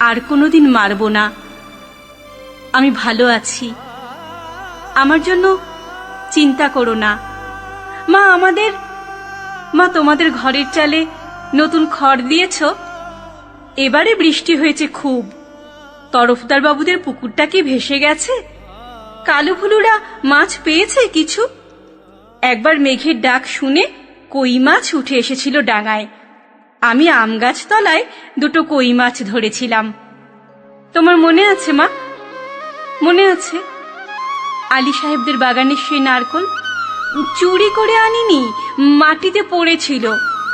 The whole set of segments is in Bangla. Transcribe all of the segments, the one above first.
আর কোনোদিন মারব না। আমি ভালো আছি। আমার জন্য চিন্তা করো না। মা, আমাদের, মা, তোমাদের ঘরের চালে নতুন খড় দিয়েছ? এবারে বৃষ্টি হয়েছে খুব। তরফদার বাবুদের পুকুরটা কি ভেসে গেছে? কালু ফুলুরা মাছ পেয়েছে কিছু? একবার মেঘের ডাক শুনে কই মাছ উঠে এসেছিল ডাঙায়। আমি আম তলায় দুটো কই মাছ ধরেছিলাম। তোমার মনে আছে, মা? মনে আছে? আলী সাহেবদের বাগানের সেই নারকল চুরি করে আনিনি, মাটিতে পড়েছিল,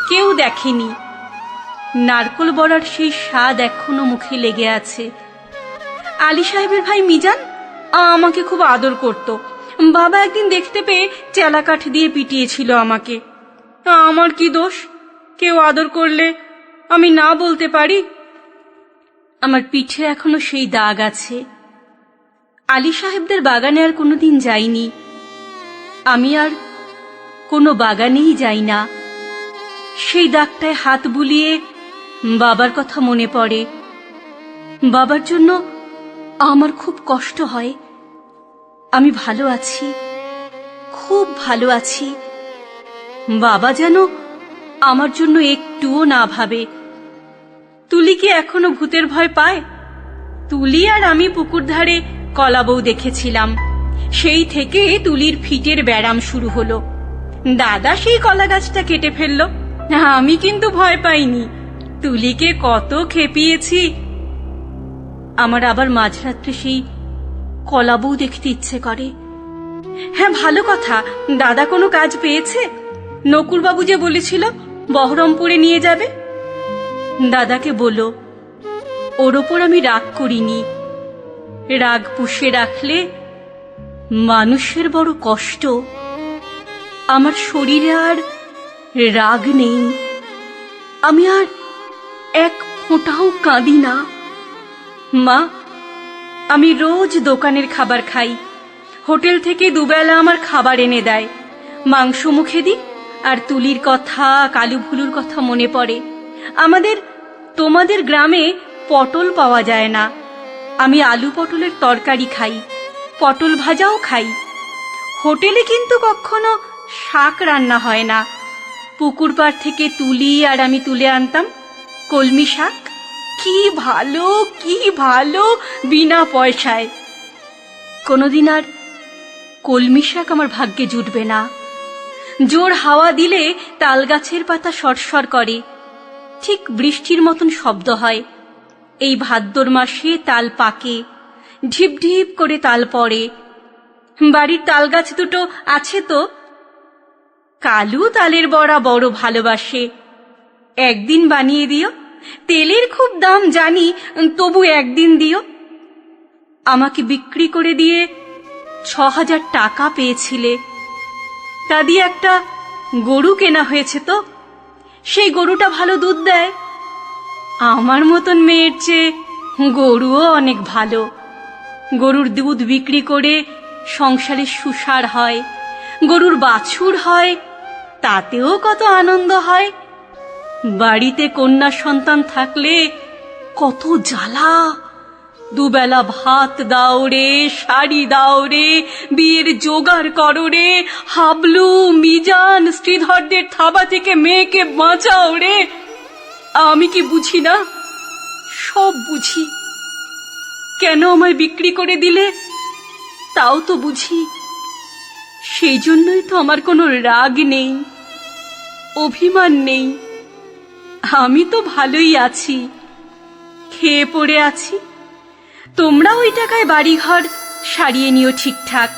কেউ দেখেনি। নারকল বড়ার সেই স্বাদ এখনও মুখে লেগে আছে। আলী সাহেবের ভাই মিজান আমাকে খুব আদর করত। বাবা একদিন দেখতে পেয়ে চেলা কাঠ দিয়ে পিটিয়েছিল আমাকে। আমার কি দোষ? কেউ আদর করলে আমি না বলতে পারি? আমার পিঠে এখনও সেই দাগ আছে। আলী সাহেবদের বাগানে আর কোনোদিন যাইনি। আমি আর কোনো বাগানেই যাই না। সেই দাগটায় হাত বুলিয়ে বাবার কথা মনে পড়ে। বাবার জন্য আমার খুব কষ্ট হয়। আমি ভালো আছি, খুব ভালো আছি। বাবা যেন আমার জন্য একটুও না ভাবে। তুলি কি এখনও ভূতের ভয় পায়? তুলি আর আমি পুকুর ধারে কলা বউ দেখেছিলাম। সেই থেকে তুলির ফিটের ব্যারাম শুরু হলো। দাদা সেই কলা গাছটা কেটে ফেলল। আমি কিন্তু ভয় পাইনি। তুলিকে কত খেপিয়েছি। আমার আবার মাঝরাত্রে সেই কলা বউ দেখতে ইচ্ছে করে। হ্যাঁ ভালো কথা। দাদা কোনো কাজ পেয়েছে? নকুরবাবু যে বলেছিল বহরমপুরে নিয়ে যাবে? দাদাকে বলো, ওর ওপর আমি রাগ করিনি। রাগ পুষে রাখলে মানুষের বড় কষ্ট। আমার শরীরে আর রাগ নেই। আমি আর এক ফোঁটাও কাঁদি না। মা, আমি রোজ দোকানের খাবার খাই। হোটেল থেকে দুবেলা আমার খাবার এনে দেয়। মাংস মুখে দিই আর তুলির কথা, কালু ভুলুর কথা মনে পড়ে। আমাদের, তোমাদের গ্রামে পটল পাওয়া যায় না। আমি আলু পটলের তরকারি খাই, পটল ভাজাও খাই। হোটেলে কিন্তু কখনো শাক রান্না হয় না। পুকুর পাড় থেকে তুলি আর আমি তুলে আনতাম কলমি শাক। কি ভালো কি ভালো, বিনা পয়সায়। কোনোদিন আর কলমি শাক আমার ভাগ্যে জুটবে না। জোর হাওয়া দিলে তাল গাছের পাতা সরসর করে। ঠিক বৃষ্টির মতন শব্দ হয়। এই ভাদ্র মাসে তাল পাকে, ঢিপ ঢিপ করে তাল পড়ে। বাড়ির তাল গাছ দুটো আছে তো? কালু তালের বড়া বড় ভালোবাসে। একদিন বানিয়ে দিও, তেলের খুব দাম জানি, তবু একদিন দিও। আমাকে বিক্রি করে দিয়ে ছ হাজার টাকা পেয়েছিলে। তা দিয়ে একটা গরু কেনা হয়েছে তো। সেই গরুটা ভালো দুধ দেয়। আমার মতন মেয়ের চেয়ে গরুও অনেক ভালো। গরুর দুধ বিক্রি করে সংসারে সুসার হয়, গরুর বাছুর হয়, তাতেও কত আনন্দ হয়। বাড়িতে কন্যা সন্তান থাকলে কত জ্বালা। দুবেলা ভাত দাও রে, শাড়ি দাও রে, বিয়ের জোগাড় করো রে, হাবলু, মিজান, শ্রীধরদের থাবা থেকে মেয়েকে বাঁচাও রে। আমি কি বুঝি না? সব বুঝি। কেন আমায় বিক্রি করে দিলে? তাও তো বুঝি। সেই জন্যই তো আমার কোনো রাগ নেই, অভিমান নেই। আমি তো ভালোই আছি, খেয়ে পড়ে আছি। তোমরা ওই টাকায় বাড়িঘর সারিয়ে নিও ঠিকঠাক।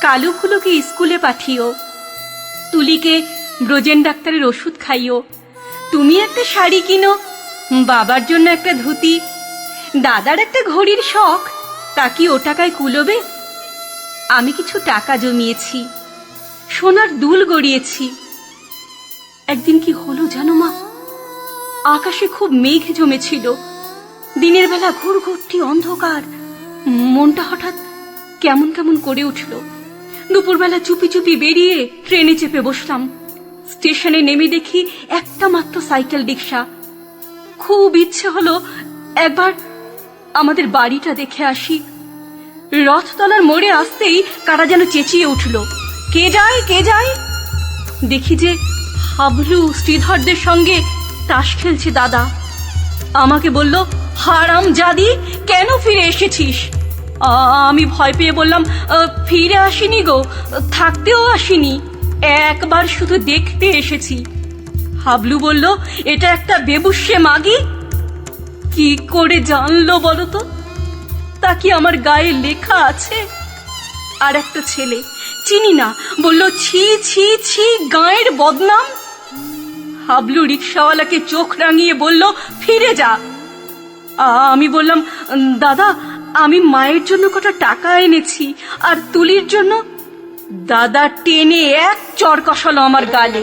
কালু ফুলোকে স্কুলে পাঠিও। তুলিকে ব্রজেন ডাক্তারের ওষুধ খাইও। তুমি একটা শাড়ি কিনো, বাবার জন্য একটা ধুতি। দাদার একটা ঘড়ির শখ, তা কি ও টাকায় কুলোবে? আমি কিছু টাকা জমিয়েছি, সোনার দুল গড়িয়েছি। একদিন কি হলো জানো মা? আকাশে খুব মেঘ জমেছিল। দিনের বেলা ঘুরঘুরটি অন্ধকার। মনটা হঠাৎ কেমন কেমন করে উঠল। দুপুরবেলা চুপি চুপি বেরিয়ে ট্রেনে চেপে বসলাম। স্টেশনে নেমে দেখি একটা মাত্র সাইকেল রিক্সা খুব ইচ্ছে হলো একবার আমাদের বাড়িটা দেখে আসি। রথতলার মোড়ে আসতেই কারা যেন চেঁচিয়ে উঠল, কে যায় কে যায়? দেখি যে হাবলু শ্রীধরদের সঙ্গে তাস খেলছে দাদা। আমাকে বলল হারাম জাদি কেন ফিরে এসেছিস? আমি ভয় পেয়ে বললাম "আ, ফিরে আসিনি গো থাকতেও আসিনি একবার শুধু দেখতে এসেছি। হাবলু বলল এটা একটা বেবুসে মাগি? কি করে জানলো বলো তো? তা কি আমার গায়ে লেখা আছে? আর একটা ছেলে চিনি না। বলল ছি ছি ছি গায়ের বদনাম? হাবলু রিক্সাওয়ালাকে চোখ রাঙিয়ে বলল, ফিরে যা। আমি বললাম, দাদা, আমি মায়ের জন্য কটা টাকা এনেছি আর তুলির জন্য? দাদা টেনে এক চর কষালো আমার গালে।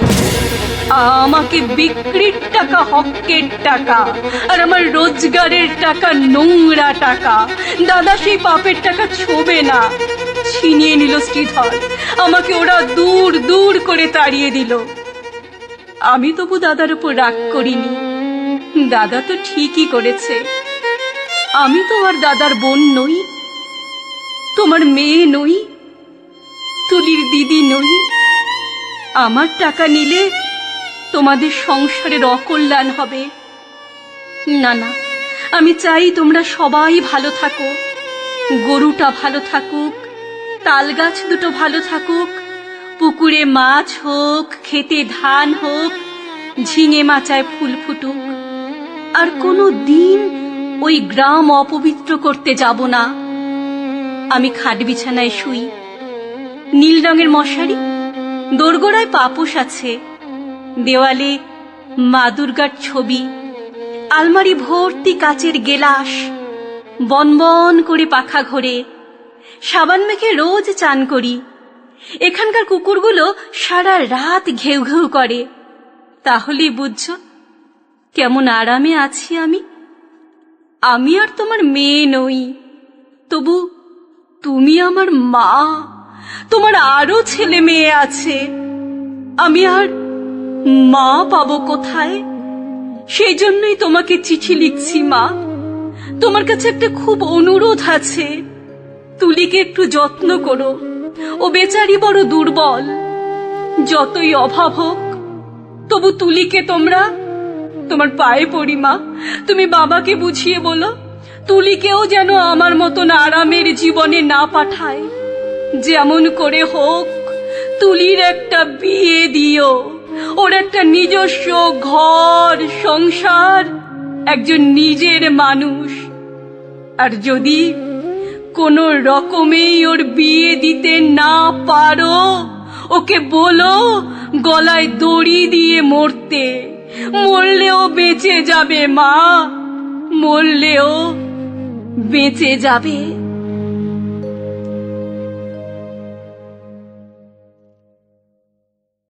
আমাকে বিক্রির টাকা, হকের টাকা আর আমার রোজগারের টাকা, নোংরা টাকা। দাদা সেই পাপের টাকা ছোবে না। ছিনিয়ে নিল শ্রীধর। আমাকে ওরা দূর দূর করে তাড়িয়ে দিল। আমি তবু দাদার উপর রাগ করিনি। দাদা তো ঠিকই করেছে। আমি তো আর দাদার বোন নই, তোমার মেয়ে নই, তুলির দিদি নই। আমার টাকা নিলে তোমাদের সংসারের অকল্যাণ হবে। না না আমি চাই তোমরা সবাই ভালো থাকো। গরুটা ভালো থাকুক, তাল গাছ দুটো ভালো থাকুক পুকুরে মাছ হোক খেতে ধান হোক, ঝিঙে মাচায় ফুল ফুটুক। আর কোনো দিন ওই গ্রাম অপবিত্র করতে যাব না। আমি খাট বিছানায় শুই। নীল রঙের মশারি, দোরগোড়ায় পাপোশ আছে। দেওয়ালে মা দুর্গার ছবি, আলমারি ভর্তি কাচের গেলাস বনবন করে পাখা ঘোরে। সাবান মেখে রোজ চান করি। এখানকার কুকুরগুলো সারা রাত ঘেউ ঘেউ করে। তাহলেই বুঝছ, কেমন আরামে আছি আমি? আমি আর তোমার মেয়ে নই। তবু তুমি আমার মা, তোমার আরও ছেলে মেয়ে আছে। আমি আর মা পাবো কোথায়? সেই জন্যই তোমাকে চিঠি লিখছি, মা। তোমার কাছে একটা খুব অনুরোধ আছে। তুলিকে একটু যত্ন করো। ও বেচারি বড় দুর্বল। যতই অভাব হোক, তবু তুলিকে তোমরা? তোমার পায়ে পড়ি, মা। তুমি বাবাকে বুঝিয়ে বলো তুলিকেও যেন আমার মতন আরামের জীবনে না পাঠায়। যেমন করে হোক, তুলির একটা বিয়ে দিও। ওর একটা নিজস্ব ঘর, সংসার, একজন নিজের মানুষ। আর যদি কোনো রকমেই ওর বিয়ে দিতে না পারো। ওকে বলো, গলায় দড়ি দিয়ে মরতে। মরলেও বেঁচে যাবে মা। মরলেও বেঁচে যাবে।